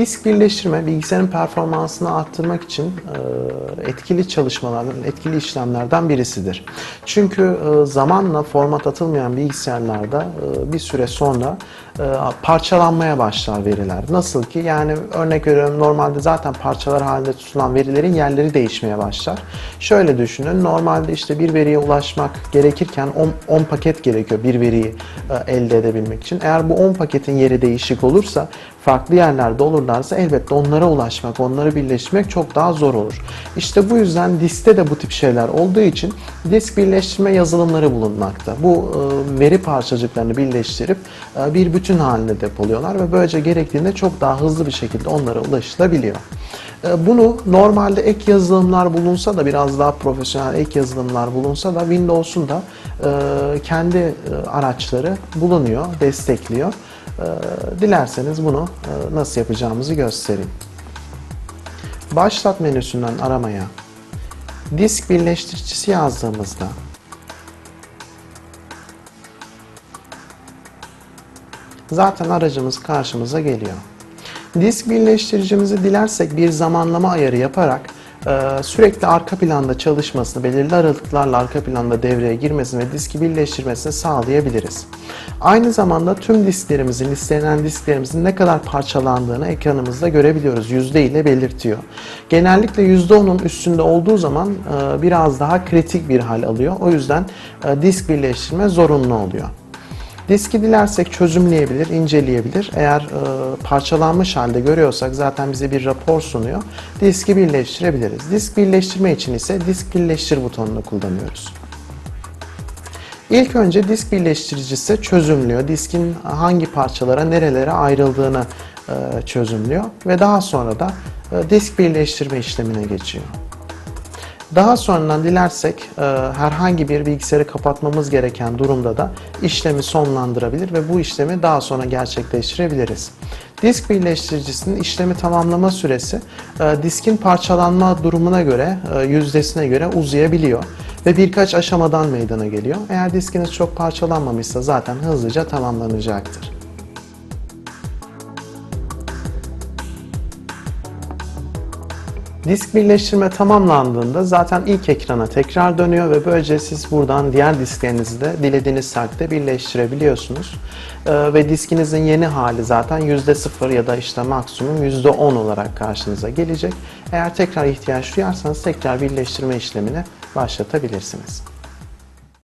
Disk birleştirme bilgisayarın performansını arttırmak için e, etkili çalışmalardan, etkili işlemlerden birisidir. Çünkü e, zamanla format atılmayan bilgisayarlarda e, bir süre sonra parçalanmaya başlar veriler. Nasıl ki yani örnek veriyorum normalde zaten parçalar halinde tutulan verilerin yerleri değişmeye başlar. Şöyle düşünün normalde işte bir veriye ulaşmak gerekirken 10, 10 paket gerekiyor bir veriyi elde edebilmek için. Eğer bu 10 paketin yeri değişik olursa farklı yerlerde olurlarsa elbette onlara ulaşmak, onları birleştirmek çok daha zor olur. İşte bu yüzden diskte de bu tip şeyler olduğu için disk birleştirme yazılımları bulunmakta. Bu e, veri parçacıklarını birleştirip e, bir bütün halinde depoluyorlar ve böylece gerektiğinde çok daha hızlı bir şekilde onlara ulaşılabiliyor. E, Bunu normalde ek yazılımlar bulunsa da biraz daha profesyonel ek yazılımlar bulunsa da Windows'un da kendi araçları bulunuyor, destekliyor. E, Dilerseniz bunu e, nasıl yapacağımızı göstereyim. Başlat menüsünden aramaya disk birleştiricisi yazdığımızda zaten aracımız karşımıza geliyor. Disk birleştiricimizi dilersek bir zamanlama ayarı yaparak sürekli arka planda çalışmasını, belirli aralıklarla arka planda devreye girmesini ve diski birleştirmesini sağlayabiliriz. Aynı zamanda tüm disklerimizin, listelenen disklerimizin ne kadar parçalandığını ekranımızda görebiliyoruz. Yüzde ile belirtiyor. Genellikle %10'un üstünde olduğu zaman e, biraz daha kritik bir hal alıyor. O yüzden e, disk birleştirme zorunlu oluyor. Diski dilersek çözümleyebilir, inceleyebilir. Eğer e, parçalanmış halde görüyorsak zaten bize bir rapor sunuyor. Diski birleştirebiliriz. Disk birleştirme için ise disk birleştir butonunu kullanıyoruz. İlk önce disk birleştiricisi çözümlüyor. Diskin hangi parçalara, nerelere ayrıldığını e, çözümlüyor ve daha sonra da e, disk birleştirme işlemine geçiyor. Daha sonradan dilersek e, herhangi bir bilgisayarı kapatmamız gereken durumda da işlemi sonlandırabilir ve bu işlemi daha sonra gerçekleştirebiliriz. Disk birleştiricisinin işlemi tamamlama süresi e, diskin parçalanma durumuna göre, e, yüzdesine göre uzayabiliyor ve birkaç aşamadan meydana geliyor. Eğer diskiniz çok parçalanmamışsa zaten hızlıca tamamlanacaktır. Disk birleştirme tamamlandığında zaten ilk ekrana tekrar dönüyor ve böylece siz buradan diğer disklerinizi de dilediğiniz takdirde birleştirebiliyorsunuz. Ee, ve diskinizin yeni hali zaten %0 ya da işte maksimum %10 olarak karşınıza gelecek. Eğer tekrar ihtiyaç duyarsanız tekrar birleştirme işlemini başlatabilirsiniz.